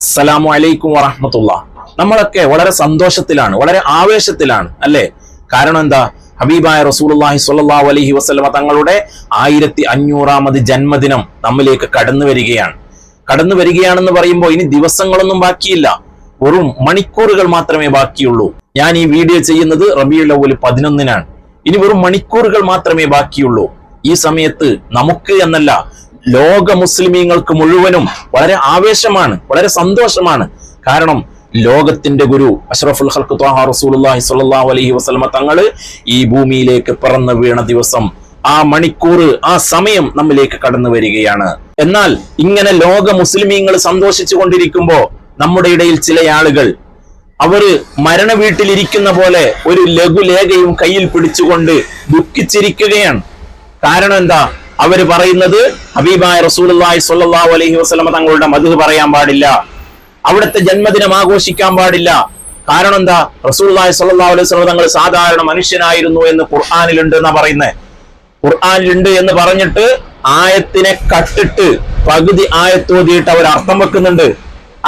അസ്സലാമു അലൈക്കും വറഹമത്തുള്ള. നമ്മളൊക്കെ വളരെ സന്തോഷത്തിലാണ് വളരെ ആവേശത്തിലാണ് അല്ലേ? കാരണം എന്താ? ഹബീബായ റസൂലുള്ളാഹി സ്വല്ലല്ലാഹു അലൈഹി വസല്ലമ തങ്ങളുടെ ആയിരത്തി അഞ്ഞൂറാമത് ജന്മദിനം നമ്മിലേക്ക് കടന്നു വരികയാണ്. കടന്നു വരികയാണെന്ന് പറയുമ്പോൾ ഇനി ദിവസങ്ങളൊന്നും ബാക്കിയില്ല. വെറും മണിക്കൂറുകൾ മാത്രമേ ബാക്കിയുള്ളൂ. ഞാൻ ഈ വീഡിയോ ചെയ്യുന്നത് റബിയുൽ അവൽ പതിനൊന്നിനാണ്. ഇനി വെറും മണിക്കൂറുകൾ മാത്രമേ ബാക്കിയുള്ളൂ. ഈ സമയത്ത് നമുക്ക് എന്നല്ല ലോക മുസ്ലിമീങ്ങൾക്ക് മുഴുവനും വളരെ ആവേശമാണ് വളരെ സന്തോഷമാണ്. കാരണം ലോകത്തിന്റെ ഗുരു അഷ്റഫുൽ ഹൽക്ക് ത്വാഹ റസൂലുള്ളാഹി സ്വല്ലല്ലാഹു അലൈഹി വസല്ലമ തങ്ങൾ ഈ ഭൂമിയിലേക്ക് പിറന്നു വീണ ദിവസം ആ മണിക്കൂർ ആ സമയം നമ്മിലേക്ക് കടന്നു വരികയാണ്. എന്നാൽ ഇങ്ങനെ ലോക മുസ്ലിമീങ്ങൾ സന്തോഷിച്ചു കൊണ്ടിരിക്കുമ്പോ നമ്മുടെ ഇടയിൽ ചില ആളുകൾ അവർ മരണ വീട്ടിലിരിക്കുന്ന പോലെ ഒരു ലഘുലേഖയും കയ്യിൽ പിടിച്ചുകൊണ്ട് ദുഃഖിച്ചിരിക്കുകയാണ്. കാരണം എന്താ? അവർ പറയുന്നത് ഹബീബായ റസൂലുള്ളാഹി സ്വല്ലല്ലാഹു അലൈഹി വസ്ലമ തങ്ങളുടെ മധു പറയാൻ പാടില്ല. അവിടുത്തെ ജന്മദിനം ആഘോഷിക്കാൻ പാടില്ല. കാരണം എന്താ? റസൂലുള്ളാഹി സ്വല്ലല്ലാഹു അലൈഹി വസ്ലമ തങ്ങൾ സാധാരണ മനുഷ്യനായിരുന്നു എന്ന് ഖുർആാനിലുണ്ട് എന്നാ പറയുന്നത് ഖുർആാനിലുണ്ട് എന്ന് പറഞ്ഞിട്ട് ആയത്തിനെ കട്ടിട്ട് പകുതി ആയത്തോതിയിട്ട് അവർ അർത്ഥം വെക്കുന്നുണ്ട്.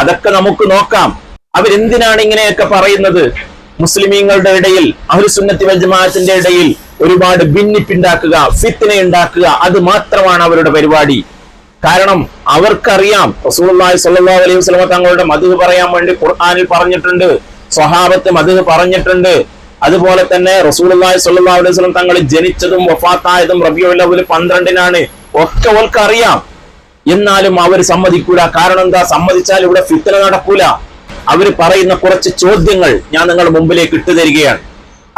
അതൊക്കെ നമുക്ക് നോക്കാം. അവരെന്തിനാണ് ഇങ്ങനെയൊക്കെ പറയുന്നത്? മുസ്ലിമീങ്ങളുടെ ഇടയിൽ അഹുസുന്നത്തി വൽ ജമാഅത്തിന്റെ ഇടയിൽ ഒരുപാട് ഭിന്നിപ്പുണ്ടാക്കുക ഫിത്തിനെ ഉണ്ടാക്കുക അത് മാത്രമാണ് അവരുടെ പരിപാടി. കാരണം അവർക്കറിയാം റസൂലുള്ളാഹി സല്ലാ അലൈഹി വസ്ലമ തങ്ങളുടെ മധു പറയാൻ വേണ്ടി ഖുർആാനിൽ പറഞ്ഞിട്ടുണ്ട് സ്വഹാബത്ത് മധു പറഞ്ഞിട്ടുണ്ട്. അതുപോലെ തന്നെ റസൂലുള്ളാഹി സല്ലാ അലൈഹി വസല്ലം തങ്ങൾ ജനിച്ചതും വഫാത്തായതും റബിയുൽ അവ്വൽ പന്ത്രണ്ടിനാണ്. ഒക്കെ അവർക്കറിയാം എന്നാലും അവർ സമ്മതിക്കൂല. കാരണം എന്താ? സമ്മതിച്ചാൽ ഇവിടെ ഫിത്തന നടക്കൂല. അവർ പറയുന്ന കുറച്ച് ചോദ്യങ്ങൾ ഞാൻ നിങ്ങളുടെ മുമ്പിലേക്ക് ഇട്ടു തരികയാണ്.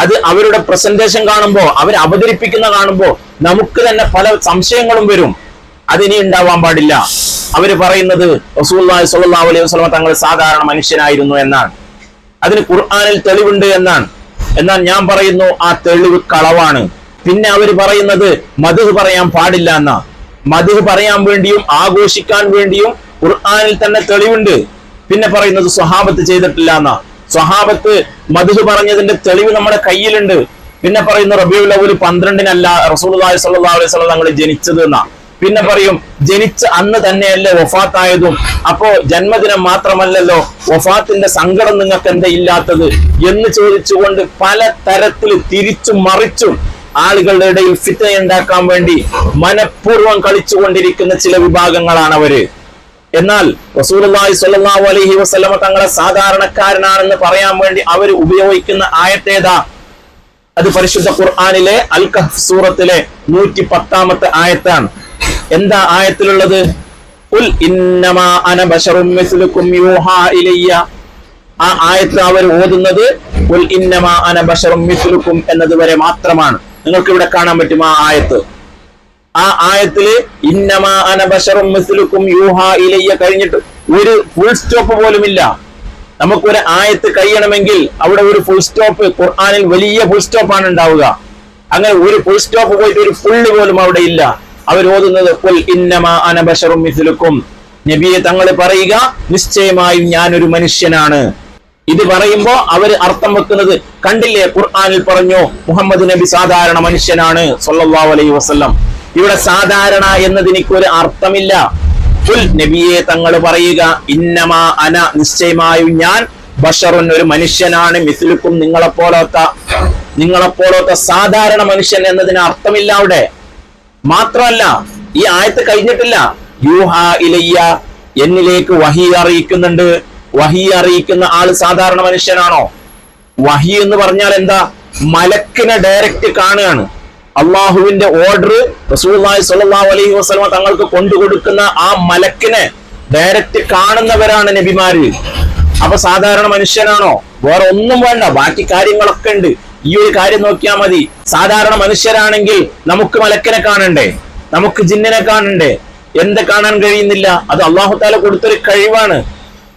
അത് അവരുടെ പ്രസന്റേഷൻ കാണുമ്പോൾ അവർ അവതരിപ്പിക്കുന്ന കാണുമ്പോൾ നമുക്ക് തന്നെ പല സംശയങ്ങളും വരും. അതിനി ഉണ്ടാവാൻ പാടില്ല. അവർ പറയുന്നത് റസൂലുള്ളാഹി സ്വല്ലല്ലാഹു അലൈഹി വസല്ലം തങ്ങൾ സാധാരണ മനുഷ്യനായിരുന്നു എന്നാണ്. അതിന് ഖുർആനിൽ തെളിവുണ്ട് എന്നാണ്. എന്നാൽ ഞാൻ പറയുന്നു ആ തെളിവ് കളവാണ്. പിന്നെ അവർ പറയുന്നത് മധു പറയാൻ പാടില്ല എന്നാ. മധു പറയാൻ വേണ്ടിയും ആഘോഷിക്കാൻ വേണ്ടിയും ഖുർആനിൽ തന്നെ തെളിവുണ്ട്. പിന്നെ പറയുന്നത് സ്വഹാബത്ത് ചെയ്തിട്ടില്ല എന്നാ. സ്വഹാബത്ത് മധു പറഞ്ഞതിന്റെ തെളിവ് നമ്മുടെ കയ്യിലുണ്ട്. പിന്നെ പറയുന്നു റബിയുൽ അവൽ പന്ത്രണ്ടിനല്ല റസൂൽ അലൈഹി വസല്ലം തങ്ങൾ ജനിച്ചത് എന്നാ. പിന്നെ പറയും ജനിച്ച അന്ന് തന്നെയല്ലേ വഫാത്തായതും. അപ്പോ ജന്മദിനം മാത്രമല്ലല്ലോ വഫാത്തിന്റെ സങ്കടം നിങ്ങൾക്ക് എന്താ ഇല്ലാത്തത് എന്ന് ചോദിച്ചുകൊണ്ട് പല തരത്തിൽ തിരിച്ചും മറിച്ചും ആളുകളുടെ ഇടയിൽ ഫിത്തയുണ്ടാക്കാൻ വേണ്ടി മനഃപൂർവം കളിച്ചുകൊണ്ടിരിക്കുന്ന ചില വിഭാഗങ്ങളാണ് അവർ എന്നാൽ റസൂലുള്ളാഹി സ്വല്ലല്ലാഹു അലൈഹി വസ്ലമ തങ്ങളെ സാധാരണക്കാരനാണെന്ന് പറയാൻ വേണ്ടി അവർ ഉപയോഗിക്കുന്ന ആയത്തേതാ അത് പരിശുദ്ധ ഖുർആാനിലെ അൽ കഹ്ഫ് സൂറത്തിലെ നൂറ്റി പത്താമത്തെ ആയത്താണ്. എന്താ ആയത്തിലുള്ളത്? അന ആ ആയത്ത് അവർ ഓതുന്നത് ഉൽ ഇന്നമാ അന ബശറും മിസ്ലുക്കും എന്നത് വരെ മാത്രമാണ്. നിങ്ങൾക്ക് ഇവിടെ കാണാൻ പറ്റും ആ ആയത്ത്. ആ ആയത്തിൽ ഇന്നമാ അന ബശറും മിസ്ലുക്കും യൂഹാ ഇലയ്യ കഴിഞ്ഞിട്ട് ഒരു ഫുൾ സ്റ്റോപ്പ് പോലുമില്ല. നമുക്കൊരു ആയത്ത് കഴിയണമെങ്കിൽ അവിടെ ഒരു ഫുൾ സ്റ്റോപ്പ് ഖുർആാനിൽ വലിയ ഫുൾ സ്റ്റോപ്പ് ആണ് ഉണ്ടാവുക. അങ്ങനെ ഒരു ഫുൾ സ്റ്റോപ്പ് പോയിട്ട് ഒരു ഫുള്ള് പോലും അവിടെ ഇല്ല. അവർ ഓതുന്നത് "ഖുൽ ഇന്നമാ അന ബശറും മിസ്ലുക്കും. നബിയെ തങ്ങൾ പറയുക നിശ്ചയമായും ഞാനൊരു മനുഷ്യനാണ്. ഇത് പറയുമ്പോ അവർ അർത്ഥം വെക്കുന്നത് കണ്ടില്ലേ? ഖുർആാനിൽ പറഞ്ഞു മുഹമ്മദ് നബി സാധാരണ മനുഷ്യനാണ്. സൊല്ലാ അലൈഹി വസല്ലം. ഇവിടെ സാധാരണ എന്നതിനിക്ക് ഒരു അർത്ഥമില്ല നബിയെ തങ്ങൾ പറയുക ഇന്നമാ അന നിശ്ചയമായും ഞാൻ ബഷറുൻ ഒരു മനുഷ്യനാണ് മിസ്ലുക്കും നിങ്ങളെപ്പോലത്ത നിങ്ങളെപ്പോലത്തെ സാധാരണ മനുഷ്യൻ എന്നതിന് അർത്ഥമില്ല അവിടെ. മാത്രമല്ല ഈ ആയത്ത് കഴിഞ്ഞിട്ടില്ല. യൂഹ ഇലയ്യ എന്നിലേക്ക് വഹി അറിയിക്കുന്നുണ്ട്. വഹി അറിയിക്കുന്ന ആൾ സാധാരണ മനുഷ്യനാണോ? വഹി എന്ന് പറഞ്ഞാൽ എന്താ? മലക്കിനെ ഡയറക്റ്റ് കാണുകയാണ്. അള്ളാഹുവിന്റെ ഓർഡർ റസൂലുള്ളാഹി സ്വല്ലല്ലാഹു അലൈഹി വസ്ലമ തങ്ങൾക്ക് കൊണ്ടുകൊടുക്കുന്ന ആ മലക്കിനെ ഡയറക്റ്റ് കാണുന്നവരാണ് നബിമാര്. അപ്പൊ സാധാരണ മനുഷ്യനാണോ? വേറെ ഒന്നും വേണ്ട ബാക്കി കാര്യങ്ങളൊക്കെ ഉണ്ട്. ഈ ഒരു കാര്യം നോക്കിയാൽ മതി. സാധാരണ മനുഷ്യരാണെങ്കിൽ നമുക്ക് മലക്കിനെ കാണണ്ടേ? നമുക്ക് ജിന്നിനെ കാണണ്ടേ? എന്ത് കാണാൻ കഴിയുന്നില്ല? അത് അള്ളാഹു താല കൊടുത്തൊരു കഴിവാണ്.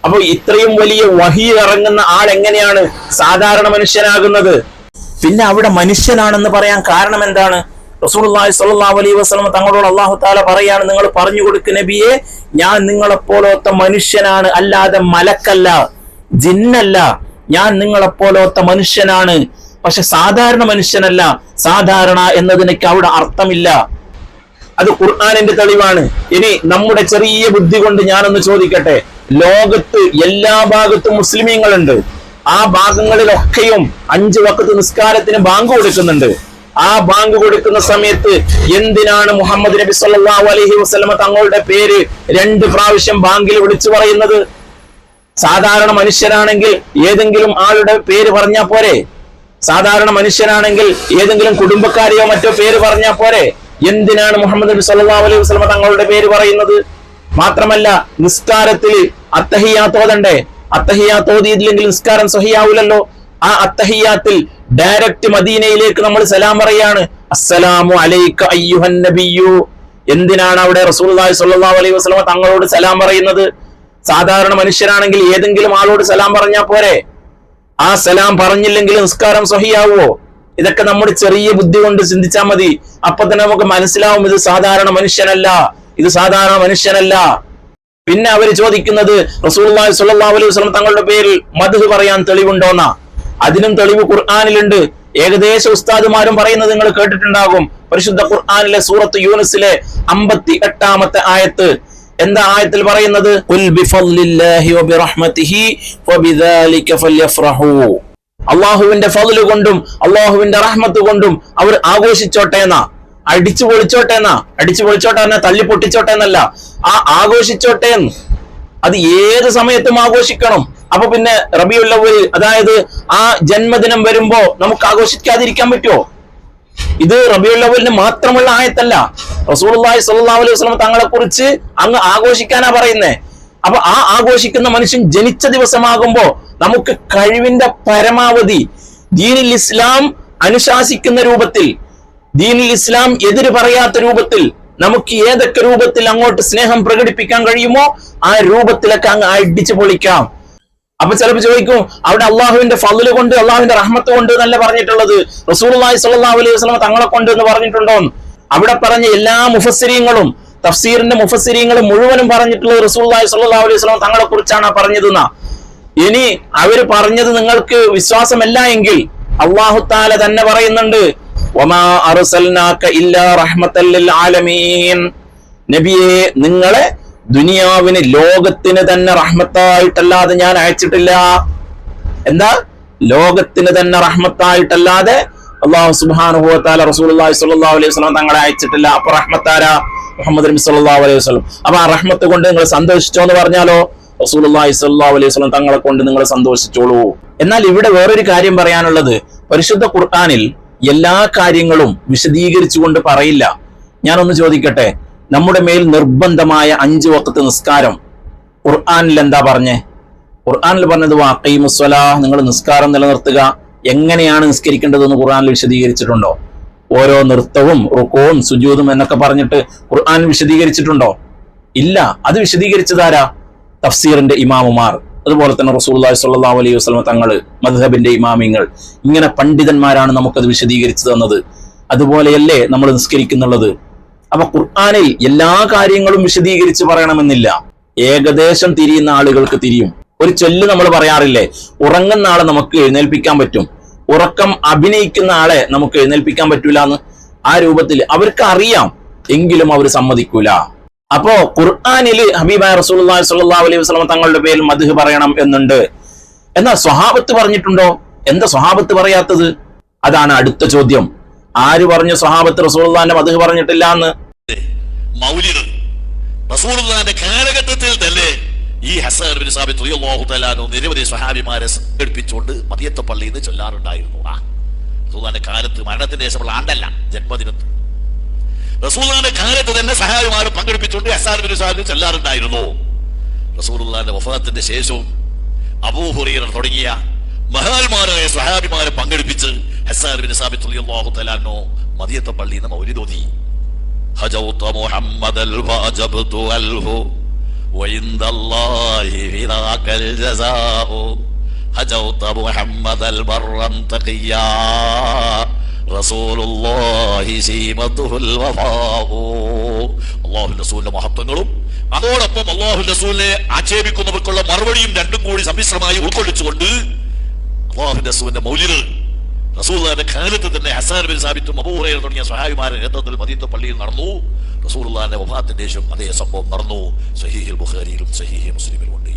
അപ്പൊ ഇത്രയും വലിയ വഹി ഇറങ്ങുന്ന ആൾ എങ്ങനെയാണ് സാധാരണ മനുഷ്യനാകുന്നത്? പിന്നെ അവിടെ മനുഷ്യനാണെന്ന് പറയാൻ കാരണം എന്താണ്? റസൂലുള്ളാഹി സല്ലാ അലൈഹി വസല്ലം തങ്ങളോട് അള്ളാഹു താല പറയാണ് നിങ്ങൾ പറഞ്ഞു കൊടുക്ക് നബിയെ ഞാൻ നിങ്ങളെപ്പോലത്തെ മനുഷ്യനാണ് അല്ലാതെ മലക്കല്ല ജിന്നല്ല. ഞാൻ നിങ്ങളെപ്പോലത്തെ മനുഷ്യനാണ്. പക്ഷെ സാധാരണ മനുഷ്യനല്ല സാധാരണ എന്നതിനൊക്കെ അവിടെ അർത്ഥമില്ല. അത് ഖുർആാനിന്റെ തെളിവാണ്. ഇനി നമ്മുടെ ചെറിയ ബുദ്ധി കൊണ്ട് ഞാനൊന്ന് ചോദിക്കട്ടെ. ലോകത്ത് എല്ലാ ഭാഗത്തും മുസ്ലിമീങ്ങളുണ്ട്. ആ ഭാഗങ്ങളിലൊക്കെയും അഞ്ചു വക്കത്ത് നിസ്കാരത്തിന് ബാങ്ക് കൊടുക്കുന്നുണ്ട്. ആ ബാങ്ക് കൊടുക്കുന്ന സമയത്ത് എന്തിനാണ് മുഹമ്മദ് നബി സല്ലല്ലാഹു അലൈഹി വസല്ലമ തങ്ങളുടെ പേര് രണ്ട് പ്രാവശ്യം ബാങ്കിൽ വിളിച്ചു പറയുന്നത്? സാധാരണ മനുഷ്യരാണെങ്കിൽ ഏതെങ്കിലും ആളുടെ പേര് പറഞ്ഞാൽ പോരെ? സാധാരണ മനുഷ്യരാണെങ്കിൽ ഏതെങ്കിലും കുടുംബക്കാരെയോ മറ്റോ പേര് പറഞ്ഞാൽ പോരെ? എന്തിനാണ് മുഹമ്മദ് നബി സല്ലല്ലാഹു അലൈഹി വസല്ലമ തങ്ങളുടെ പേര് പറയുന്നത്? മാത്രമല്ല നിസ്കാരത്തിൽ അത്തഹിയാത്ത് ഓതണ്ടേ? അത്തഹിയാത്ത് ഓതിയില്ലെങ്കിൽ നിസ്കാരം സഹിയാവൂലല്ലോ. ആ അത്തഹിയാത്തിൽ ഡയറക്റ്റ് മദീനയിലേക്ക് നമ്മൾ സലാം പറയാണ്. അസ്സലാമു അലൈക അയ്യുഹൻ നബിയു എന്തിനാണ് അവിടെ റസൂലുള്ളാഹി സ്വല്ലല്ലാഹു അലൈഹി വസല്ലമ തങ്ങളോട് സലാം പറയുന്നത്? സാധാരണ മനുഷ്യരാണെങ്കിൽ ഏതെങ്കിലും ആളോട് സലാം പറഞ്ഞാൽ പോരെ? ആ സലാം പറഞ്ഞില്ലെങ്കിൽ നിസ്കാരം സഹിയാവോ? ഇതൊക്കെ നമ്മുടെ ചെറിയ ബുദ്ധി കൊണ്ട് ചിന്തിച്ചാൽ മതി. അപ്പൊ തന്നെ നമുക്ക് മനസ്സിലാവും ഇത് സാധാരണ മനുഷ്യനല്ല. ഇത് സാധാരണ മനുഷ്യനല്ല. പിന്നെ അവർ ചോദിക്കുന്നത് റസൂലുള്ളാഹി സ്വല്ലല്ലാഹു അലൈഹി വസല്ലം തങ്ങളുടെ പേരിൽ മധു പറയാൻ തെളിവുണ്ടോന്നാ? അതിനും തെളിവ് ഖുർആാനിലുണ്ട്. ഏകദേശ ഉസ്താദുമാരും പറയുന്നത് നിങ്ങൾ കേട്ടിട്ടുണ്ടാകും. പരിശുദ്ധ ഖുർആാനിലെ സൂറത്ത് യൂണിസിലെ അമ്പത്തി എട്ടാമത്തെ ആയത്ത്. എന്താ ആയത്തിൽ പറയുന്നത്. അള്ളാഹുവിന്റെ ഫضൽ കൊണ്ടും അള്ളാഹുവിന്റെ റഹ്മത്ത് കൊണ്ടും അവർ ആഘോഷിച്ചോട്ടെ എന്നാ അടിച്ചു പൊളിച്ചോട്ടെ എന്നാ? അടിച്ചു പൊളിച്ചോട്ടെ എന്നാ? തല്ലി പൊട്ടിച്ചോട്ടെ എന്നല്ല. ആ ആഘോഷിച്ചോട്ടെ എന്ന്. അത് ഏത് സമയത്തും ആഘോഷിക്കണം. അപ്പൊ പിന്നെ റബിയുള്ളവൽ അതായത് ആ ജന്മദിനം വരുമ്പോ നമുക്ക് ആഘോഷിക്കാതിരിക്കാൻ പറ്റുമോ ഇത് റബിയുള്ളവലിന് മാത്രമുള്ള ആയത്തല്ല. റസൂലുള്ളാഹി സല്ലാ അലൈഹി വസല്ലം തങ്ങളെ കുറിച്ച് അങ്ങ് ആഘോഷിക്കാനാ പറയുന്നേ. അപ്പൊ ആ ആഘോഷിക്കുന്ന മനുഷ്യൻ ജനിച്ച ദിവസമാകുമ്പോ നമുക്ക് കഴിവിന്റെ പരമാവധി ദീനിൽ ഇസ്ലാം അനുശാസിക്കുന്ന രൂപത്തിൽ ദീനിൽ ഇസ്ലാം എതിര് പറയാത്ത രൂപത്തിൽ നമുക്ക് ഏതൊക്കെ രൂപത്തിൽ അങ്ങോട്ട് സ്നേഹം പ്രകടിപ്പിക്കാൻ കഴിയുമോ ആ രൂപത്തിലൊക്കെ അങ്ങ് അടിച്ചു പൊളിക്കാം. അപ്പൊ ചിലപ്പോൾ ചോദിക്കും അവിടെ അള്ളാഹുവിന്റെ ഫضൽ കൊണ്ട് അള്ളാഹുവിന്റെ റഹ്മത്ത് കൊണ്ട് എന്നല്ല പറഞ്ഞിട്ടുള്ളത്? റസൂലുള്ളാഹി സല്ലാ അലൈഹി വസല്ലം തങ്ങളെ കൊണ്ട് എന്ന് പറഞ്ഞിട്ടുണ്ടോ? അവിടെ പറഞ്ഞ എല്ലാ മുഫസ്സിരിയങ്ങളും തഫ്സീറിന്റെ മുഫസ്സിരിയങ്ങളും മുഴുവനും പറഞ്ഞിട്ടുള്ളത് റസൂലുള്ളാഹി സല്ലാ അലൈഹി വസല്ലം തങ്ങളെ കുറിച്ചാണ് പറഞ്ഞതെന്നാ ഇനി അവർ പറഞ്ഞത് നിങ്ങൾക്ക് വിശ്വാസമല്ല എങ്കിൽ അള്ളാഹു താല തന്നെ പറയുന്നുണ്ട് നബിയെ നിങ്ങളെ ദുനിയാവിന് ലോകത്തിന് തന്നെ റഹ്മത്തായിട്ടല്ലാതെ ഞാൻ അയച്ചിട്ടില്ല. എന്താ? ലോകത്തിന് തന്നെ റഹ്മത്തായിട്ടല്ലാതെ അള്ളാഹു സുബ്ഹാനഹു റസൂൽ അലൈഹി വസല്ലം തങ്ങളെ അയച്ചിട്ടില്ല. അപ്പൊ റഹ്മത്താര? മുഹമ്മദ് നബി സല്ലല്ലാഹു അലൈഹി വസ്ലം അപ്പൊ ആ റഹ്മത്ത് കൊണ്ട് നിങ്ങൾ സന്തോഷിച്ചോ എന്ന് പറഞ്ഞാലോ? റസൂലുള്ളാഹി സ്വല്ലല്ലാഹു അലൈഹി വസല്ലം തങ്ങളെ കൊണ്ട് നിങ്ങൾ സന്തോഷിച്ചോളൂ. എന്നാൽ ഇവിടെ വേറൊരു കാര്യം പറയാനുള്ളത്. പരിശുദ്ധ ഖുർആനിൽ എല്ലാ കാര്യങ്ങളും വിശദീകരിച്ചുകൊണ്ട് പറയില്ല. ഞാനൊന്ന് ചോദിക്കട്ടെ നമ്മുടെ മേൽ നിർബന്ധമായ അഞ്ച് വക്കത്ത് നിസ്കാരം ഖുർആാനിൽ എന്താ പറഞ്ഞേ? ഖുർആാനിൽ പറഞ്ഞത് വാക്കൈമുസ്വല നിങ്ങൾ നിസ്കാരം നിലനിർത്തുക. എങ്ങനെയാണ് നിസ്കരിക്കേണ്ടതെന്ന് ഖുർആാനിൽ വിശദീകരിച്ചിട്ടുണ്ടോ? ഓരോ നൃത്തവും റുക്കവും സുജൂതും എന്നൊക്കെ പറഞ്ഞിട്ട് ഖുർആൻ വിശദീകരിച്ചിട്ടുണ്ടോ? ഇല്ല. അത് വിശദീകരിച്ചതാരാ? തഫ്സീറിന്റെ ഇമാമുമാർ. അതുപോലെ തന്നെ റസൂലുള്ളാഹി സ്വല്ലല്ലാഹു അലൈഹി വസ്ലമ തങ്ങൾ മധുഹബിന്റെ ഇമാമിങ്ങൾ ഇങ്ങനെ പണ്ഡിതന്മാരാണ് നമുക്കത് വിശദീകരിച്ചു തന്നത്. അതുപോലെയല്ലേ നമ്മൾ നിസ്കരിക്കുന്നുള്ളത്? അപ്പൊ ഖുർആാനിൽ എല്ലാ കാര്യങ്ങളും വിശദീകരിച്ച് പറയണമെന്നില്ല. ഏകദേശം തിരിയുന്ന ആളുകൾക്ക് തിരിയും. ഒരു ചൊല്ല് നമ്മൾ പറയാറില്ലേ ഉറങ്ങുന്ന ആളെ നമുക്ക് എഴുന്നേൽപ്പിക്കാൻ പറ്റും. ഉറക്കം അഭിനയിക്കുന്ന ആളെ നമുക്ക് എഴുന്നേൽപ്പിക്കാൻ പറ്റൂല എന്ന് ആ രൂപത്തിൽ അവർക്ക് അറിയാം. എങ്കിലും അവർ സമ്മതിക്കൂല. അപ്പോ ഖുർആാനിൽ ഹബീബായ റസൂൽ സ്വല്ലല്ലാഹു അലൈഹി വസല്ലം തങ്ങളുടെ പേരിൽ മധു പറയണം എന്നുണ്ട്. എന്നാൽ സ്വഹാബത്ത് പറഞ്ഞിട്ടുണ്ടോ? എന്താ സ്വഹാബത്ത് പറയാത്തത്? അതാണ് അടുത്ത ചോദ്യം. ആര് പറഞ്ഞു സ്വഹാബത്ത് റസൂലുള്ളാഹിന്റെ മധു പറഞ്ഞിട്ടില്ല എന്ന്? മൗലിദ്. റസൂലുള്ളാഹിന്റെ കാലഘട്ടത്തിൽ തന്നെ ഈ ഹസൻ ബിൻ സാബിത് റളിയല്ലാഹു തആല നിരവധി സ്വഹാബിമാരെ സംഘടിപ്പിച്ചുകൊണ്ട് മദിയത്തെ പള്ളിയിൽ നിന്ന് ചൊല്ലാറുണ്ടായിരുന്നു. റസൂലുള്ളാഹിന്റെ കാലത്ത് മരണത്തിന്റെ ശേഷമുള്ള ആണ്ടല്ല ജന്മദിനത്ത്. റസൂലിന്റെ കാലത്ത് തന്നെ സഹായമാർ പങ്കെടുപ്പിച്ചുകൊണ്ട് അസാർ ചെല്ലാറുണ്ടായിരുന്നു. റസൂലിന്റെ വഫാത്തിന്റെ ശേഷവും അബൂഹുറീറ തുടങ്ങിയ മഹാന്മാരായ സഹാബിമാരെ പങ്കെടുപ്പിച്ച് ഹസാർ ബിൻ റളിയല്ലാഹു മദിയത്തെ പള്ളിയിൽ നിന്ന് ഹജൗത മുഹമ്മദൽ വഅജബ്തു അൽഹു വഇൻദല്ലാഹി ഫിദാകൽ ജസാഉ. ഹജൗത മുഹമ്മദൽ ബർറൻ തഖിയാ റസൂലിന്റെ മഹത്വങ്ങളും അതോടൊപ്പം അള്ളാഹു റസൂലിനെ ആക്ഷേപിക്കുന്നവർക്കുള്ള മറുപടിയും രണ്ടും കൂടി സമ്മിശ്രമായി ഉൾക്കൊള്ളിച്ചുകൊണ്ട് അള്ളാഹു റസൂലിന്റെ മൗലികൾ റസൂല്ലാന്റെ കാലത്ത് തന്നെ ഹസാൻ ബിൻ സാബിത്തും അബൂറയിൽ തുടങ്ങിയ സഹായിമാരുടെ നേതൃത്വത്തിൽ മദീനത്തെ പള്ളിയിൽ നടന്നു. റസൂലുള്ളാന്റെ വഫാത്തിന്റെ ശേഷം അതേ സംഭവം നടന്നു. സഹീഹിൽ ബുഖാരിയിലും സഹീഹി മുസ്ലിമിലും ഉണ്ട്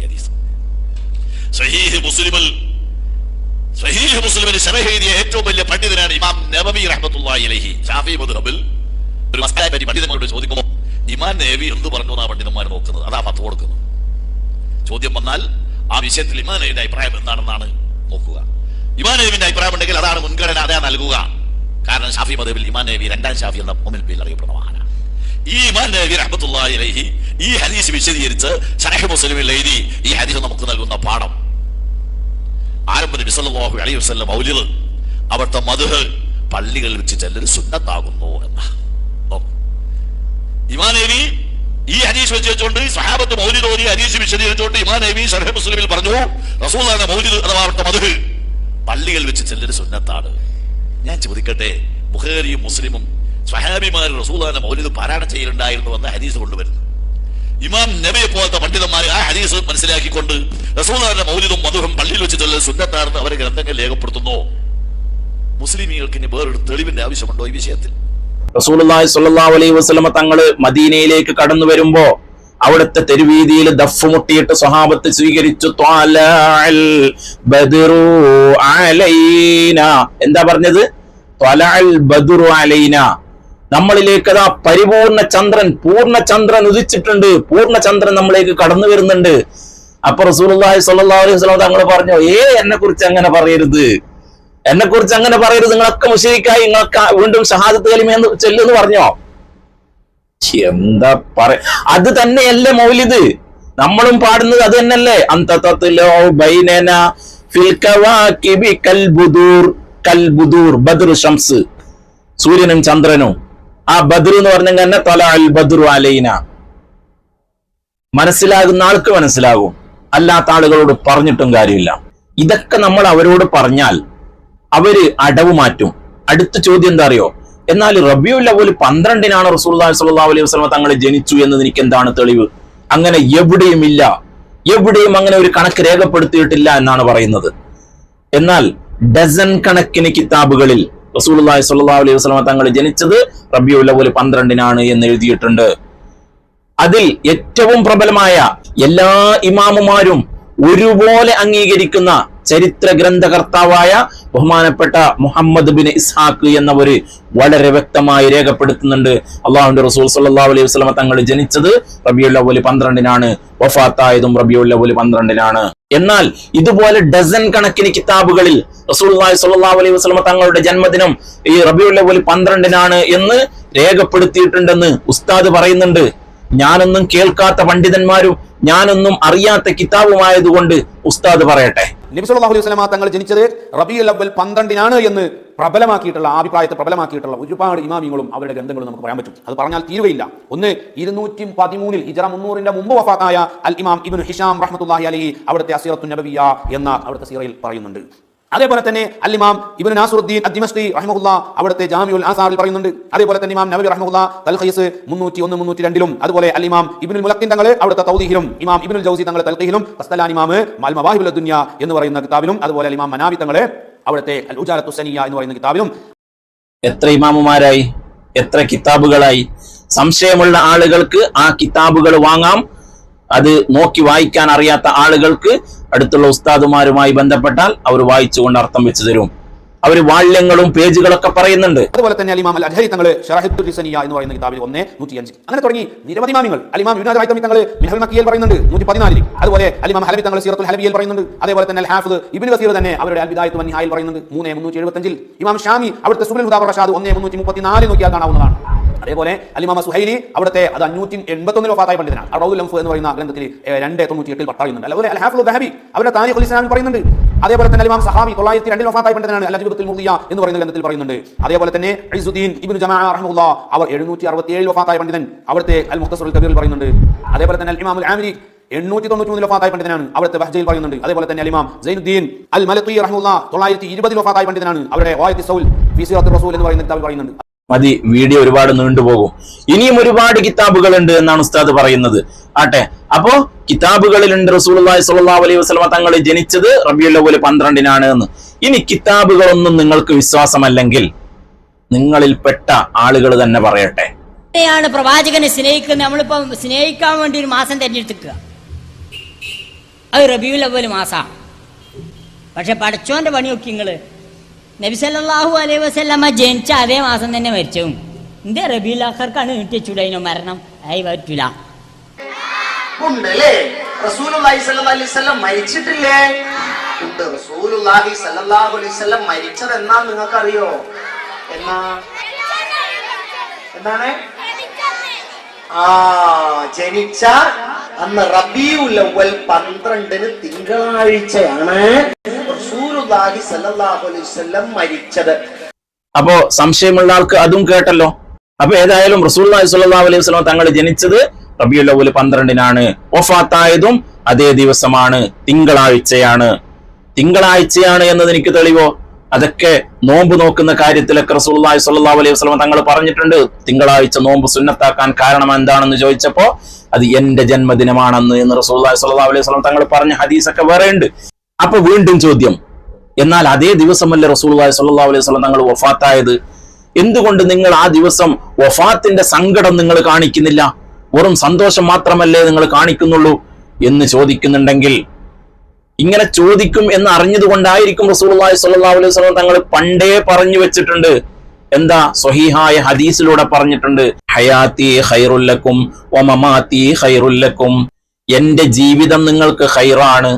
സഹീഹി മുസ്ലിമിൽ സഹീഹ് മുസ്ലിമിന് ശരഹ് എഴുതിയ ഏറ്റവും വലിയ പണ്ഡിതനാണ് ഇമാം നബവി റഹ്മത്തുള്ളാഹി അലൈഹി. ഷാഫി മദ്ഹബിൽ ഒരു മസ്തയെ പറ്റി പണ്ഡിതന്മാരോട് ചോദിക്കുമ്പോൾ ഇമാം നബി എന്ത് പറഞ്ഞു എന്നാ പണ്ഡിതന്മാർ നോക്കുന്നത്? അതാ പത്ത് കൊടുക്കുന്നത്. ചോദ്യം വന്നാൽ ആ വിഷയത്തിൽ ഇമാം നബിയുടെ അഭിപ്രായം എന്താണെന്നാണ് നോക്കുക. ഇമാം നബിന്റെ അഭിപ്രായം ഉണ്ടെങ്കിൽ അതാണ് മുൻഗണന അതാ നൽകുക. കാരണം ഷാഫി മദബിൽ ഇമാം നബി രണ്ടാം ഷാഫി എന്ന ഒന്നിൽ പേരിൽ അറിയപ്പെടുന്ന മഹാനാണ് ഈ ഇമാൻ നബി റഹ്മത്തുള്ളാഹി അലൈഹി ഈ ഹദീസ് വിശദീകരിച്ച് ശരഹ് മുസ്ലിമിൽ എഴുതി ഈ ഹദീസ് നമുക്ക് നൽകുന്ന പാഠം. ആരംഭ നബി അലൈഹി വസല്ലം മൗലികൾ അവിടുത്തെ മധുഹ് പള്ളികളിൽ വെച്ച് ചെല്ലൽ സുന്നത്താകുന്നു എന്ന. ഇമാനേവി ഈ ഹരീഷ് വെച്ച് വെച്ചുകൊണ്ട് സഹാബത്ത് മൗലിദ് ഓതി ഹദീസ് വിശദീകരിച്ചുകൊണ്ട് ഇമാനേവി ഷർഹ മുസ്ലിമിൽ പറഞ്ഞു റസൂൽ മൗലിദ് അഥവാ അവിടുത്തെ മധുഹ് പള്ളികൾ വെച്ച് ചെല്ലൽ സുന്നത്താണ്. ഞാൻ ചോദിക്കട്ടെ ബുഖാരിയും മുസ്ലിമും സ്വഹാബിമാർ റസൂലാന മൗലിദ് പാരായണം ചെയ്യലുണ്ടായിരുന്നു എന്ന് ഹരീസ് കൊണ്ടുവരുന്നു. ഇമാം നബിയെ പോലത്തെ പണ്ഡിതന്മാർ ആ ഹരീസ് മനസ്സിലാക്കിക്കൊണ്ട് റസൂലുള്ളാഹിന്റെ മൗലിദും മധുഹം പള്ളിയിൽ വെച്ച് ചൊല്ലൽ സുന്നത്താണെന്ന് അവരെ ഗ്രന്ഥങ്ങൾ രേഖപ്പെടുത്തുന്നു. മുസ്ലിമീങ്ങൾക്ക് ഇനി വേറൊരു തെളിവിന്റെ ആവശ്യമുണ്ടോ ഈ വിഷയത്തിൽ? സ്വല്ലല്ലാഹു അലൈഹി വസല്ലമ തങ്ങൾ മദീനയിലേക്ക് കടന്നു വരുമ്പോ അവിടുത്തെ തെരുവീതിയിൽ ദഫ് മുട്ടിയിട്ട് സ്വഹാബത്ത് സ്വീകരിച്ചു എന്താ പറഞ്ഞത്? ത്വലഅൽ നമ്മളിലേക്ക് അതാ പരിപൂർണ ചന്ദ്രൻ പൂർണ ചന്ദ്രൻ ഉദിച്ചിട്ടുണ്ട്. പൂർണ ചന്ദ്രൻ നമ്മളിലേക്ക് കടന്നു വരുന്നുണ്ട്. അപ്പൊ റസൂലുള്ളാഹി സ്വല്ലല്ലാഹു അലൈഹി തങ്ങൾ പറഞ്ഞു ഏ എന്നെ കുറിച്ച് അങ്ങനെ പറയരുത്. എന്നെ കുറിച്ച് അങ്ങനെ പറയരുത്. നിങ്ങളൊക്കെ മുഷരിക്കായി നിങ്ങൾക്ക് വീണ്ടും ഷഹാദത്ത് കലിമെന്ന് ചെല്ലുന്ന് പറഞ്ഞോ? എന്താ പറ? അത് തന്നെയല്ലേ മൗലിത് നമ്മളും പാടുന്നത് അത് തന്നെയല്ലേ? അന്തതത്തിലോ ബൈനന കൽബുദൂർ കൽബുദൂർ ബദർ ഷംസ്. സൂര്യനും ചന്ദ്രനും. ആ ബദ്രു എന്ന് പറഞ്ഞെങ്കിൽ തന്നെ തല അൽ ബദ്രു അലൈന. മനസ്സിലാകുന്ന ആൾക്ക് മനസ്സിലാകും. അല്ലാത്ത ആളുകളോട് പറഞ്ഞിട്ടും കാര്യമില്ല. ഇതൊക്കെ നമ്മൾ അവരോട് പറഞ്ഞാൽ അവർ അടവ് മാറ്റും. അടുത്ത ചോദ്യം എന്താ അറിയോ? എന്നാൽ റബിയുൽ അവൽ പന്ത്രണ്ടിനാണ് റസൂലുള്ളാഹി സ്വല്ലല്ലാഹു അലൈഹി വസ്ലമ തങ്ങൾ ജനിച്ചു എന്നതിന് എനിക്ക് എന്താണ് തെളിവ്? അങ്ങനെ എവിടെയും ഇല്ല. എവിടെയും അങ്ങനെ ഒരു കണക്ക് രേഖപ്പെടുത്തിയിട്ടില്ല എന്നാണ് പറയുന്നത്. എന്നാൽ ഡസൻ കണക്കിന് കിതാബുകളിൽ റസൂലുള്ളാഹി സ്വല്ലല്ലാഹു അലൈഹി വസല്ലം തങ്ങൾ ജനിച്ചത് റബിയുൽ പോലെ പന്ത്രണ്ടിനാണ് എന്ന് എഴുതിയിട്ടുണ്ട്. അതിൽ ഏറ്റവും പ്രബലമായ എല്ലാ ഇമാമുമാരും ഒരുപോലെ അംഗീകരിക്കുന്ന ചരിത്ര ഗ്രന്ഥകർത്താവായ ബഹുമാനപ്പെട്ട മുഹമ്മദ് ബിൻ ഇസ്ഹാഖ് എന്നവര് വളരെ വ്യക്തമായി രേഖപ്പെടുത്തുന്നുണ്ട്. അള്ളാഹുന്റെ റസൂൽ സല്ലാ അലൈഹി വസ്ലമ തങ്ങൾ ജനിച്ചത് റബിയുള്ള പോലെ പന്ത്രണ്ടിനാണ്. വഫാത്തായതും റബിയുള്ള പോലെ പന്ത്രണ്ടിനാണ്. എന്നാൽ ഇതുപോലെ ഡസൻ കണക്കിന് കിതാബുകളിൽ റസൂൽ സ്വല്ലല്ലാഹു അലൈഹി വസ്ലമ തങ്ങളുടെ ജന്മദിനം ഈ റബിയുൽ പന്ത്രണ്ടിനാണ് എന്ന് രേഖപ്പെടുത്തിയിട്ടുണ്ടെന്ന് ഉസ്താദ് പറയുന്നുണ്ട്. ഞാനൊന്നും കേൾക്കാത്ത പണ്ഡിതന്മാരും ഞാനൊന്നും അറിയാത്ത കിതാബുമായതുകൊണ്ട് ഉസ്താദ് പറയട്ടെ. അലൈഹി തങ്ങൾ ജനിച്ചത് റബിയുൽ അവൽ പന്ത്രണ്ടിനാണ് എന്ന് പ്രബലമാക്കിയിട്ടുള്ള അഭിപ്രായത്തെ പ്രബലമാക്കിയിട്ടുള്ള ഒരുപാട് ഇമാമിങ്ങളും അവരുടെ ഗ്രന്ഥങ്ങളും നമുക്ക് പറയാൻ പറ്റും. അത് പറഞ്ഞാൽ തീരുകയില്ല. ഒന്ന് ഇരുന്നൂറ്റി പതിമൂന്നിൽ ഇജറ മുന്നൂറിന്റെ മുമ്പ് വഫാത്തായ അൽ ഇമാം ഇബിൻ ഹിഷാം റഹ്മത്തുല്ലാഹി അലൈഹി അവിടുത്തെ അസീറത്തു നബവിയ എന്ന അവിടുത്തെ സീറയിൽ പറയുന്നുണ്ട്. അതേപോലെ തന്നെ അല്ലിമാം ഇബ്നു നാസുറുദ്ദീൻ അദ്ദിമസ്തി റഹ്മഹുല്ല അവിടുത്തെ ജാമിഉൽ ആസാറിൽ പറയുന്നുണ്ട്. അതേപോലെ തന്നെ ഇമാം നബവി റഹ്മുല്ല തൽഖീസ് മുന്നൂറ്റി ഒന്ന് മുന്നൂറ്റി രണ്ടിലും അതുപോലെ അൽ ഇമാം ഇബ്നുൽ മുലക്കിൻ തങ്ങൾ അവിടുത്തെ തൗദീഹിലും ഇമാം ഇബ്നുൽ ജൗസി തങ്ങൾ തൽഖീഹിലും ഫസ്തലാൻ ഇമാം മൽ മവാഹിബുൽ ദുനിയ എന്ന് പറയുന്ന കിതാബിലും അതുപോലെ ഇമാം മനാബി തങ്ങൾ അവിടുത്തെ അൽ ഉജാലത്തു സനിയ എന്ന് പറയുന്ന കിതാബിലും. എത്ര ഇമാമുമാരായി? എത്ര കിതാബുകളായി? സംശയമുള്ള ആളുകൾക്ക് ആ കിതാബുകൾ വാങ്ങാം. അത് നോക്കി വായിക്കാൻ അറിയാത്ത ആളുകൾക്ക് അടുത്തുള്ള ഉസ്താദുമാരുമായി ബന്ധപ്പെട്ടാൽ അവർ വായിച്ചുകൊണ്ട് അർത്ഥം വെച്ചു തരും. അവർ വാള്യങ്ങളും പേജുകളൊക്കെ പറയുന്നുണ്ട്. അതുപോലെ തന്നെ അലിമാം അൽ തങ്ങൾ ഷറഹത്തു ഹിസനിയ എന്ന് പറയുന്ന കിതാബിൽ ഒന്നേ നൂറ്റി അഞ്ച് അങ്ങനെ തുടങ്ങി നിരവധി ഇമാമിങ്ങൾ. അലിമാം യുനാദ് റായ്തമി തങ്ങൾ മിഹൽ മക്കിയൽ പറയുന്നുണ്ട് നൂറ്റി പതിനാലിൽ അതുപോലെ അലിമാം ഹലബി തങ്ങൾ സീറത്തുൽ ഹലബിയിൽ പറയുന്നുണ്ട്. അതേപോലെ തന്നെ അൽ ഇബ്നു വസീർ തന്നെ അവരുടെ അൽബിദായത്ത് വന്നിഹായിൽ പറയുന്നുണ്ട്. മൂന്ന് മുന്നൂറ്റി എഴുപത്തഞ്ചിൽ. ഇമാം ഷാമി അവിടുത്തെ സുബിൽ ഹുദാബ് റഷാദ് ഒന്നേ മുന്നൂറ്റി മുപ്പത്തിനാല് നോക്കിയാൽ കാണാവുന്നതാണ്. അതേപോലെ അലിമാമ സുഹൈലി അവിടുത്തെ അത് അഞ്ഞൂറ്റി എൺപത്തൊന്നിൽ വഫാത്തായ പണ്ഡിതനാണ്. റൗദുൽ ലംഫ് എന്ന് പറയുന്ന ഗ്രന്ഥത്തിൽ രണ്ട് തൊണ്ണൂറ്റി എട്ടിൽ പറയുന്നുണ്ട് അതുപോലെ അൽ ഹാഫിദ് ദഹബി അവരുടെ താരിഖുൽ ഇസ്ലാമിൽ പറയുന്നുണ്ട്. അതേപോലെ തന്നെ അലിമാം സഹാബി തൊള്ളായിരത്തി രണ്ടിൽ വഫാത്തായ പണ്ഡിതനാണ്. അൽ അജ്ബത്തുൽ മുർദിയ എന്ന് പറയുന്ന ഗ്രന്ഥത്തിൽ പറയുന്നുണ്ട്. അതേപോലെ തന്നെ ഇസുദ്ദീൻ ഇബ്നു ജമാ റഹ്മുല്ല അവർ എഴുന്നൂറ്റി അറുപത്തി ഏഴിൽ വഫാത്തായ പണ്ഡിതൻ അവിടുത്തെ അൽ മുഖ്തസറുൽ കബീറിൽ പറയുന്നുണ്ട്. അതേപോലെ തന്നെ അലിമാമുൽ ആമിരി എണ്ണൂറ്റി തൊണ്ണൂറ്റി മൂന്നിൽ വഫാത്തായ പണ്ഡിതനാണ്. അവിടുത്തെ ബഹ്ജയിൽ പറയുന്നുണ്ട്. അതേപോലെ തന്നെ അലിമാം സൈനുദ്ദീൻ അൽ മലത്തുയി റഹ്മുല്ല തൊള്ളായിരത്തി ഇരുപതിൽ വഫാത്തായ പണ്ഡിതനാണ്. അവരുടെ വായത്തി സൗൽ ഫിസിറത്ത് റസൂൽ എന്ന് പറയുന്ന കിതാബിൽ പറയുന്നുണ്ട്. മതി വീഡിയോ ഒരുപാട് നീണ്ടുപോകും ഇനിയും ഒരുപാട് കിതാബുകൾ ഉണ്ട് എന്നാണ് ഉസ്താദ് പറയുന്നത്. ആട്ടെ അപ്പോ കിതാബുകളിലുണ്ട് റസൂലുള്ളാഹി സ്വല്ലല്ലാഹു അലൈഹി വസ്ലമ തങ്ങൾ ജനിച്ചത് റബിയുൽ അവ്വൽ പന്ത്രണ്ടിനാണ് എന്ന്. ഇനി കിതാബുകളൊന്നും നിങ്ങൾക്ക് വിശ്വാസമല്ലെങ്കിൽ നിങ്ങളിൽപ്പെട്ട ആളുകൾ തന്നെ പറയട്ടെ. ാണ് പ്രവാചകനെ സ്നേഹിക്കുന്നത്? നമ്മളിപ്പം സ്നേഹിക്കാൻ വേണ്ടി ഒരു മാസം തിരഞ്ഞെടുക്കുക അത് റബിയുൽ അവൽ മാസാ പക്ഷെ പഠിച്ചോന്റെ പണി നോക്കി നിങ്ങൾ നബിസല്ലാഹു അലൈഹി വസല്ലമ്മ ജനിച്ച അതേ മാസം തന്നെ മരിച്ചു. എന്റെ റബി ആഖർക്കാണ് നീട്ടിച്ചൂടെ അതിനോ മരണം. ആയി പറ്റൂല. റസൂലുള്ളാഹി അലൈഹി വസല്ലം മരിച്ചിട്ടില്ലേ? റസൂലുള്ളാഹി സ്വല്ലല്ലാഹു അലൈഹി വസല്ലം മരിച്ചത് എന്നാ എന്നാ? എന്താണ്? ആ ജനിച്ച അന്ന് റബീഉൽ അവൽ പന്ത്രണ്ടിന് തിങ്കളാഴ്ചയാണ്. അലൈഹി വസല്ലം മരിച്ചത്. അപ്പോ സംശയമുള്ള ആൾക്ക് അതും കേട്ടല്ലോ. അപ്പൊ ഏതായാലും സ്വല്ലല്ലാഹു അലൈഹി വസല്ലം തങ്ങൾ ജനിച്ചത് റബിയുൽ അവ്വൽ പന്ത്രണ്ടിനാണ്. വഫാത്തായതും അതേ ദിവസമാണ് തിങ്കളാഴ്ചയാണ്. തിങ്കളാഴ്ചയാണ് എന്നത് എനിക്ക് തെളിവോ? അതൊക്കെ നോമ്പ് നോക്കുന്ന കാര്യത്തിലൊക്കെ റസൂലുള്ളാഹി സ്വല്ലല്ലാഹു അലൈഹി വസല്ലം തങ്ങൾ പറഞ്ഞിട്ടുണ്ട്. തിങ്കളാഴ്ച നോമ്പ് സുന്നത്താക്കാൻ കാരണം എന്താണെന്ന് ചോദിച്ചപ്പോ അത് എന്റെ ജന്മദിനമാണെന്ന് എന്ന് റസൂലുള്ളാഹി സ്വല്ലല്ലാഹു അലൈഹി വസല്ലം തങ്ങൾ പറഞ്ഞ ഹദീസൊക്കെ വേറെ ഉണ്ട് അപ്പൊ വീണ്ടും ചോദ്യം. എന്നാൽ അതേ ദിവസമല്ലേ റസൂലുള്ളാഹി സ്വല്ലല്ലാഹു അലൈഹി സ്വലം തങ്ങൾ വഫാത്തായത്? എന്തുകൊണ്ട് നിങ്ങൾ ആ ദിവസം വഫാത്തിന്റെ സങ്കടം നിങ്ങൾ കാണിക്കുന്നില്ല? വെറും സന്തോഷം മാത്രമല്ലേ നിങ്ങൾ കാണിക്കുന്നുള്ളൂ എന്ന് ചോദിക്കുന്നുണ്ടെങ്കിൽ ഇങ്ങനെ ചോദിക്കും എന്ന് അറിഞ്ഞതുകൊണ്ടായിരിക്കും റസൂലുള്ളാഹി സ്വല്ലല്ലാഹു അലൈഹി സ്വലം തങ്ങൾ പണ്ടേ പറഞ്ഞു വെച്ചിട്ടുണ്ട്. എന്താ? സ്വഹീഹായ ഹദീസിലൂടെ പറഞ്ഞിട്ടുണ്ട്. ഹയാത്തി ഹൈറുല്ലക്കും ഒമമാത്തി ഹൈറുല്ലക്കും എന്റെ ജീവിതം നിങ്ങൾക്ക് ഖൈറാണ്.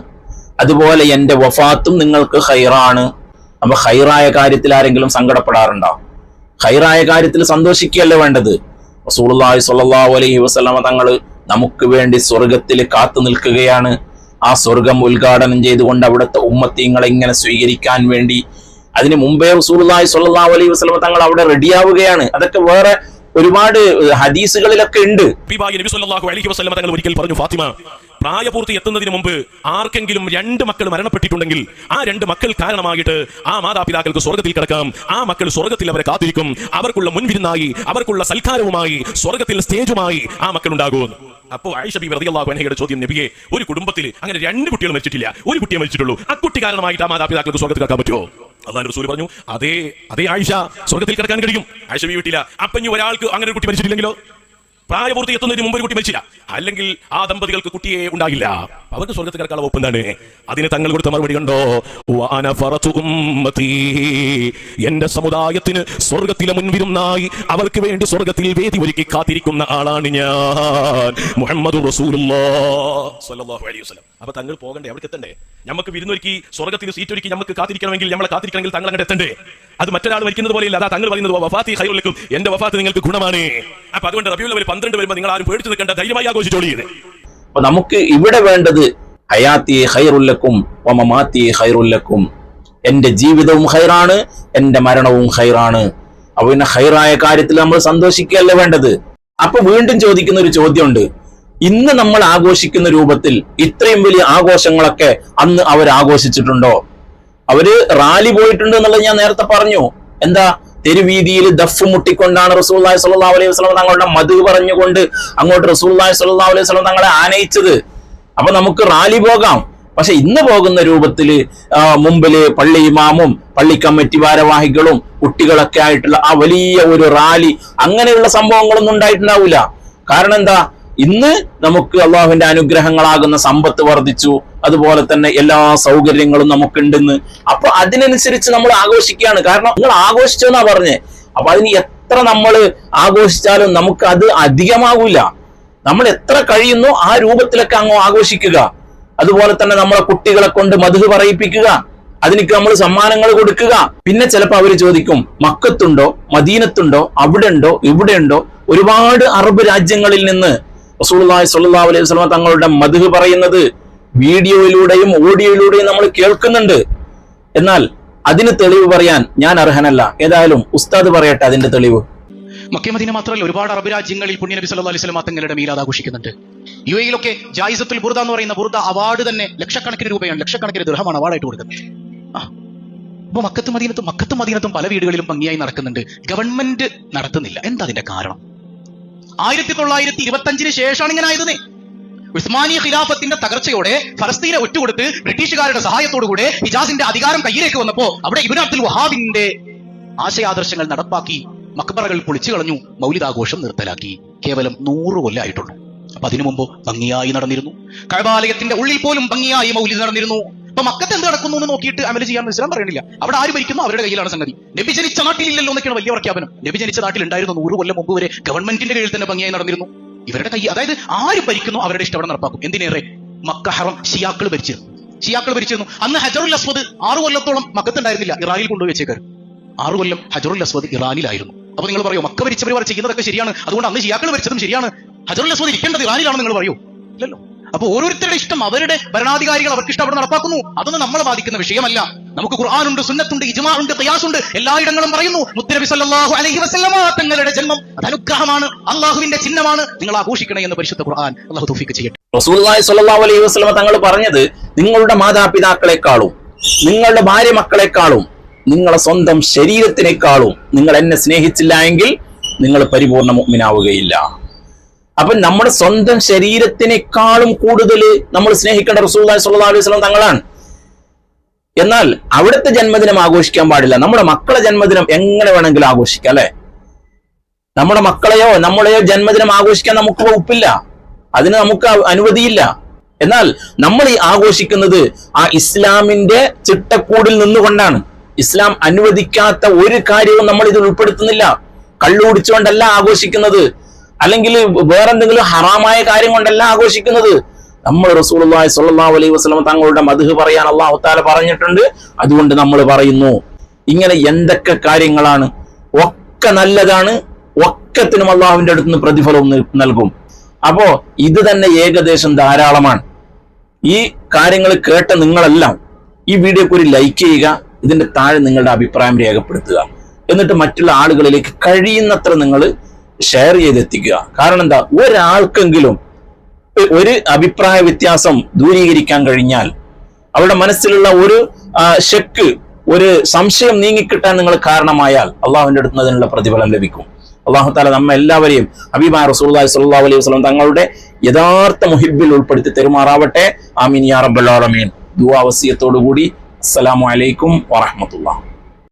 അതുപോലെ എന്റെ വഫാത്തും നിങ്ങൾക്ക് ഹൈറാണ് അപ്പൊ ഹൈറായ കാര്യത്തിൽ ആരെങ്കിലും സങ്കടപ്പെടാറുണ്ടോ? ഹൈറായ കാര്യത്തിൽ സന്തോഷിക്കുകയല്ലേ വേണ്ടത്? റസൂലുള്ളാഹി സ്വല്ലല്ലാഹു അലൈഹി വസല്ലമ തങ്ങൾ നമുക്ക് വേണ്ടി സ്വർഗത്തിൽ കാത്തു നിൽക്കുകയാണ്. ആ സ്വർഗം ഉദ്ഘാടനം ചെയ്തുകൊണ്ട് അവിടുത്തെ ഉമ്മത്തിങ്ങളെ ഇങ്ങനെ സ്വീകരിക്കാൻ വേണ്ടി. അതിന് മുമ്പേ റസൂലുള്ളാഹി സ്വല്ലല്ലാഹു അലൈഹി വസല്ലമ തങ്ങൾ അവിടെ റെഡിയാവുകയാണ് അതൊക്കെ വേറെ ഒരുപാട് ഹദീസുകളിലൊക്കെ ഉണ്ട്. തങ്ങൾ ഒരിക്കൽ പറഞ്ഞു ഫാത്തിമ പ്രായപൂർത്തി എത്തുന്നതിന് മുമ്പ് ആർക്കെങ്കിലും രണ്ട് മക്കൾ മരണപ്പെട്ടിട്ടുണ്ടെങ്കിൽ ആ രണ്ട് മക്കൾ കാരണമായിട്ട് ആ മാതാപിതാക്കൾക്ക് സ്വർഗത്തിൽ കിടക്കാം. ആ മക്കൾ സ്വർഗത്തിൽ അവരെ കാത്തിരിക്കും. അവർക്കുള്ള മുൻവിരുന്നായി അവർക്കുള്ള സൽക്കാരവുമായി സ്വർഗത്തിൽ സ്റ്റേജുമായി ആ മക്കൾ ഉണ്ടാകും അപ്പോൾ ആയിഷ ബി റളിയല്ലാഹു ചോദ്യം നബിയെ ഒരു കുടുംബത്തിൽ അങ്ങനെ രണ്ട് കുട്ടികൾ മരിച്ചിട്ടില്ല. ഒരു കുട്ടിയെ മരിച്ചിട്ടുള്ളൂ. ആ കുട്ടി കാരണമായിട്ട് ആ മാതാപിതാക്കൾക്ക് സ്വർഗത്തിൽ കിടക്കാൻ പറ്റുമോ? അള്ളാഹു റസൂൽ പറഞ്ഞു അതേ അതേ ആയിഷ സ്വർഗത്തിൽ കിടക്കാൻ കഴിയും. ആയിഷ വീട്ടില്ല അപ്പഞ്ഞു ഒരാൾക്ക് അങ്ങനെ ഒരു കുട്ടി മരിച്ചിട്ടില്ലെങ്കിലോ? പ്രായപൂർത്തി എത്തുന്നതിന് മുമ്പ് ഒരു കുട്ടി മരിച്ചില്ല. അല്ലെങ്കിൽ ആ ദമ്പതികൾക്ക് കുട്ടിയെ ഉണ്ടാകില്ല. അവർക്ക് സ്വർഗത്തിൽ കിടക്കാനുള്ള ഒപ്പം തന്നെ അതിന് തങ്ങൾ കൊടുത്ത മറുപടി കണ്ടോ. എന്റെ സമുദായത്തിന് സ്വർഗത്തിലെ മുൻവിരുന്നായി അവർക്ക് വേണ്ടി സ്വർഗത്തിൽ വേദി ഒരുക്കി കാത്തിരിക്കുന്ന ആളാണ് ഞാൻ. മുഹമ്മദ് അപ്പൊ തങ്ങൾ പോകണ്ടേ? അവിടെ എത്തണ്ടേ? നമുക്ക് വിരുന്നൊരുക്കി സ്വർഗത്തിന് സീറ്റ് ഒരുക്കി നമുക്ക് കാത്തിരിക്കണമെങ്കിൽ നമ്മളെ കാത്തിരിക്കണമെങ്കിൽ തങ്ങൾ അങ്ങോട്ട് എത്തണ്ടേ? അത് മറ്റൊരാൾ മരിക്കുന്നത് പോലെയില്ല അതാ തങ്ങൾ പറയുന്നത് വഫാത്തി ഹൈറുലക്കും എന്റെ വഫാത്ത് നിങ്ങൾക്ക് ഗുണമാണ്. അപ്പൊ അതുകൊണ്ട് റബിയുൽ ഒരു പന്ത്രണ്ട് വരുമ്പോൾ നിങ്ങൾ ആരും പേടിച്ചു നിൽക്കേണ്ട ധൈര്യമായി ആഘോഷിച്ചോളി അപ്പൊ നമുക്ക് ഇവിടെ വേണ്ടത് ഹയാത്തി ഹൈറുല്ലക്കും വമമാത്തി ഹൈറുല്ലക്കും എന്റെ ജീവിതവും ഹൈറാണ് എന്റെ മരണവും ഹൈറാണ് അപ്പൊ പിന്നെ ഹൈറായ കാര്യത്തിൽ നമ്മൾ സന്തോഷിക്കുകയല്ലേ വേണ്ടത്? അപ്പൊ വീണ്ടും ചോദിക്കുന്ന ഒരു ചോദ്യമുണ്ട്. ഇന്ന് നമ്മൾ ആഘോഷിക്കുന്ന രൂപത്തിൽ ഇത്രയും വലിയ ആഘോഷങ്ങളൊക്കെ അന്ന് അവർ ആഘോഷിച്ചിട്ടുണ്ടോ? അവർ റാലി പോയിട്ടുണ്ട് എന്നുള്ളത് ഞാൻ നേരത്തെ പറഞ്ഞു. എന്താ? തെരുവീതിയിൽ ദഫ് മുട്ടിക്കൊണ്ടാണ് റസൂല്ലായ് സല്ലാ അലൈഹി വസല്ലം തങ്ങളുടെ മധു പറഞ്ഞുകൊണ്ട് അങ്ങോട്ട് റസൂല്ലായ് സല്ലാ അലൈഹി വസല്ലം തങ്ങളെ ആനയിച്ചത്. അപ്പൊ നമുക്ക് റാലി പോകാം. പക്ഷെ ഇന്ന് പോകുന്ന രൂപത്തിൽ മുമ്പിൽ പള്ളി ഇമാമും പള്ളി കമ്മിറ്റി ഭാരവാഹികളും കുട്ടികളൊക്കെ ആയിട്ടുള്ള ആ വലിയ ഒരു റാലി അങ്ങനെയുള്ള സംഭവങ്ങളൊന്നും ഉണ്ടായിട്ടുണ്ടാവില്ല കാരണം എന്താ? ഇന്ന് നമുക്ക് അള്ളാഹുവിന്റെ അനുഗ്രഹങ്ങളാകുന്ന സമ്പത്ത് വർദ്ധിച്ചു. അതുപോലെ തന്നെ എല്ലാ സൗകര്യങ്ങളും നമുക്കുണ്ടെന്ന്. അപ്പൊ അതിനനുസരിച്ച് നമ്മൾ ആഘോഷിക്കുകയാണ്. കാരണം നിങ്ങൾ ആഘോഷിച്ചെന്നാ പറഞ്ഞേ. അപ്പൊ അതിന് എത്ര നമ്മൾ ആഘോഷിച്ചാലും നമുക്ക് അത് അധികമാകൂല നമ്മൾ എത്ര കഴിയുന്നു ആ രൂപത്തിലൊക്കെ അങ്ങ് ആഘോഷിക്കുക. അതുപോലെ തന്നെ നമ്മളെ കുട്ടികളെ കൊണ്ട് മധു പറയിപ്പിക്കുക. അതിനൊക്കെ നമ്മൾ സമ്മാനങ്ങൾ കൊടുക്കുക. പിന്നെ ചിലപ്പോൾ അവർ ചോദിക്കും മക്കത്തുണ്ടോ? മദീനത്തുണ്ടോ? അവിടെ ഉണ്ടോ ഇവിടെ ഉണ്ടോ ഒരുപാട് അറബ് രാജ്യങ്ങളിൽ നിന്ന് അലൈഹി വസല്ലം തങ്ങളുടെ മധു പറയുന്നത് വീഡിയോയിലൂടെയും ഓഡിയോയിലൂടെയും നമ്മൾ കേൾക്കുന്നുണ്ട്. എന്നാൽ അതിന് തെളിവ് പറയാൻ ഞാൻ അർഹനല്ല. ഏതായാലും ഉസ്താദ് പറയട്ടെ അതിന്റെ തെളിവ്. മക്കമദീന മാത്രമല്ല ഒരുപാട് അറബ് രാജ്യങ്ങളിൽ പുണ്യ നബി സല്ലല്ലാഹു അലൈഹി വസല്ലം തങ്ങളുടെ മീലാദ് ആഘോഷിക്കുന്നുണ്ട്. യു എയിലൊക്കെ ജായിസത്തുൽ ബുർദ എന്ന് പറയുന്ന ബുർദ അവാർഡ് തന്നെ ലക്ഷക്കണക്കിന് രൂപയാണ്. ലക്ഷക്കണക്കിന് ദൃഹമാണ് അവാർഡായിട്ട് കൊടുക്കുന്നത്. അപ്പോൾ മക്കത്തും മദീനത്തും മക്കത്തും മദീനത്തും പല വീടുകളിലും ഭംഗിയായി നടക്കുന്നുണ്ട്. ഗവൺമെന്റ് നടത്തുന്നില്ല. എന്താ അതിന്റെ കാരണം? ആയിരത്തി തൊള്ളായിരത്തി ഇരുപത്തി അഞ്ചിന് ശേഷമാണ് ഇങ്ങനെ ആയതേ ഉസ്മാനി ഖിലാഫത്തിന്റെ തകർച്ചയോടെ ഫലസ്തീനെ ഒറ്റുകൊടുത്ത് ബ്രിട്ടീഷുകാരുടെ സഹായത്തോടുകൂടെ ഹിജാസിന്റെ അധികാരം കയ്യിലേക്ക് വന്നപ്പോ അവിടെ ഇബിൻ അബ്ദുൽ വഹാബിന്റെ ആശയാദർശങ്ങൾ നടപ്പാക്കി മക്ബറകൾ പൊളിച്ചു കളഞ്ഞു മൗലിതാഘോഷം നിർത്തലാക്കി. കേവലം നൂറ് കൊല്ലായിട്ടുള്ളൂ അപ്പൊ അതിനു മുമ്പ് ഭംഗിയായി നടന്നിരുന്നു. കഴബാലയത്തിന്റെ ഉള്ളിൽ പോലും ഭംഗിയായി മൗലിദ് നടന്നിരുന്നു. അപ്പൊ മക്കത്ത് എന്ത് നടക്കുന്നു എന്ന് നോക്കിയിട്ട് അമല ചെയ്യാൻ ഇസ്ലാം പറയുന്നില്ല. അവിടെ ആര് ഭരിക്കുന്നു? അവരുടെ കയ്യിലാണ് സംഗതി. നബി ജനിച്ച നാട്ടിലില്ലല്ലോ എന്നൊക്കെയാണ് വലിയ പ്രഖ്യാപനം. നബി ജനിച്ച നാട്ടിൽ ഉണ്ടായിരുന്നു നൂറ് കൊല്ലം മുമ്പ് വരെ ഗവൺമെന്റിന്റെ കീഴിൽ തന്നെ ഭംഗിയായി നടന്നിരുന്നു. ഇവരുടെ കൈ അതായത് ആര് ഭരിക്കുന്നു അവരുടെ ഇഷ്ടം അവിടെ നടപ്പാക്കും. എന്തിനേറെ? മക്ക ഹറം ഷിയാക്കൾ ഭരിച്ചിരുന്നു ഷിയാക്കൾ ഭരിച്ചിരുന്നു. അന്ന് ഹജറുൽ അസ്വദ് ആറു കൊല്ലത്തോളം മക്കത്തുണ്ടായിരുന്നില്ല ഇറാനിൽ കൊണ്ടുപോയി വെച്ചേക്കാർ ആറു കൊല്ലം ഹജറുൽ അസ്വദ് ഇറാനിലായിരുന്നു. അപ്പൊ നിങ്ങൾ പറയോ മക്ക ഭരിച്ചവർ ചെയ്യുന്നതൊക്കെ ശരിയാണ്. അതുകൊണ്ട് അന്ന് ഷിയാക്കൾ ഭരിച്ചതും ശരിയാണ്. ഹജറുൽ അസ്വദ് ഇരിക്കേണ്ടത് ഇറാനിലാണെന്ന് നിങ്ങൾ പറയൂ? ഇല്ലല്ലോ. അപ്പൊ ഓരോരുത്തരുടെ ഇഷ്ടം അവരുടെ ഭരണാധികാരികൾ അവർക്ക് ഇഷ്ടം അവിടെ നടപ്പാക്കുന്നു. അതൊന്നും നമ്മളെ ബാധിക്കുന്ന വിഷയമല്ല. നമുക്ക് ഖുർആാനുണ്ട് സുന്നത്തുണ്ട് ഇജ്മാ ഉണ്ട് ഖിയാസുണ്ട് എല്ലായിടങ്ങളും പറയുന്നു. മുത്തനബി സല്ലല്ലാഹു അലൈഹി വസല്ലമ തങ്ങളുടെ ജന്മം. അത് അനുഗ്രഹമാണ് അള്ളാഹുവിന്റെ ചിഹ്നമാണ്. നിങ്ങൾ ആഘോഷിക്കണേ എന്ന് പരിശുദ്ധ ഖുർആൻ അള്ളാഹു തൗഫീഖ് ചെയ്യട്ടെ. റസൂലുള്ളാഹി സ്വല്ലല്ലാഹു അലൈഹി തങ്ങൾ പറഞ്ഞത് നിങ്ങളുടെ മാതാപിതാക്കളെക്കാളും നിങ്ങളുടെ ഭാര്യ മക്കളെക്കാളും നിങ്ങളെ സ്വന്തം ശരീരത്തിനേക്കാളും നിങ്ങൾ എന്നെ സ്നേഹിച്ചില്ല എങ്കിൽ നിങ്ങൾ പരിപൂർണ മുഅ്മിനാവുകയില്ല. അപ്പൊ നമ്മുടെ സ്വന്തം ശരീരത്തിനേക്കാളും കൂടുതൽ നമ്മൾ സ്നേഹിക്കേണ്ട റസൂലുള്ളാഹി സ്വല്ലല്ലാഹു അലൈഹി തങ്ങളാണ്. എന്നാൽ അവിടുത്തെ ജന്മദിനം ആഘോഷിക്കാൻ പാടില്ല. നമ്മുടെ മക്കളെ ജന്മദിനം എങ്ങനെ വേണമെങ്കിലും ആഘോഷിക്കാം അല്ലെ? നമ്മുടെ മക്കളെയോ നമ്മളെയോ ജന്മദിനം ആഘോഷിക്കാൻ നമുക്ക് വകുപ്പില്ല. അതിന് നമുക്ക് അനുമതിയില്ല. എന്നാൽ നമ്മൾ ഈ ആഘോഷിക്കുന്നത് ആ ഇസ്ലാമിന്റെ ചിട്ടക്കൂടിൽ നിന്നുകൊണ്ടാണ്. ഇസ്ലാം അനുവദിക്കാത്ത ഒരു കാര്യവും നമ്മൾ ഇതിൽ ഉൾപ്പെടുത്തുന്നില്ല. കള്ളുകുടിച്ചുകൊണ്ടല്ല ആഘോഷിക്കുന്നത്. അല്ലെങ്കിൽ വേറെന്തെങ്കിലും ഹറാമായ കാര്യം കൊണ്ടല്ല ആഘോഷിക്കുന്നത്. നമ്മൾ റസൂലുള്ളാഹി സ്വല്ലല്ലാഹു അലൈഹി വസല്ലം തങ്ങളുടെ മധു പറയാൻ അള്ളാഹു താല പറഞ്ഞിട്ടുണ്ട്. അതുകൊണ്ട് നമ്മൾ പറയുന്നു ഇങ്ങനെ എന്തൊക്കെ കാര്യങ്ങളാണ്? ഒക്കെ നല്ലതാണ് ഒക്കത്തിനും അള്ളാഹുവിന്റെ അടുത്ത് നിന്ന് പ്രതിഫലവും നൽകും. അപ്പോ ഇത് തന്നെ ഏകദേശം ധാരാളമാണ്. ഈ കാര്യങ്ങൾ കേട്ട നിങ്ങളെല്ലാം ഈ വീഡിയോക്ക് ഒരു ലൈക്ക് ചെയ്യുക ഇതിന്റെ താഴെ നിങ്ങളുടെ അഭിപ്രായം രേഖപ്പെടുത്തുക. എന്നിട്ട് മറ്റുള്ള ആളുകളിലേക്ക് കഴിയുന്നത്ര നിങ്ങൾ ഷെയർ ചെയ്തെത്തിക്കുക. കാരണം എന്താ? ഒരാൾക്കെങ്കിലും ഒരു അഭിപ്രായ വ്യത്യാസം ദൂരീകരിക്കാൻ കഴിഞ്ഞാൽ അവരുടെ മനസ്സിലുള്ള ഒരു ഷെക്ക് ഒരു സംശയം നീങ്ങിക്കിട്ടാൻ നിങ്ങൾ കാരണമായാൽ അള്ളാഹുവിന്റെ അടുത്ത് അതിനുള്ള പ്രതിഫലം ലഭിക്കും. അള്ളാഹു താല നമ്മ എല്ലാവരെയും അബിമാ റസൂൽ സ്വല്ലാ അലൈഹി വസല്ലം തങ്ങളുടെ യഥാർത്ഥ മുഹിബിൽ ഉൾപ്പെടുത്തി തെരുമാറാവട്ടെ. ആമീൻ യാ റബ്ബൽ ആലമീൻ. ദുആ വസിയത്തോടു കൂടി അസ്സലാമു അലൈക്കും വറഹ്മത്തുള്ളാഹി.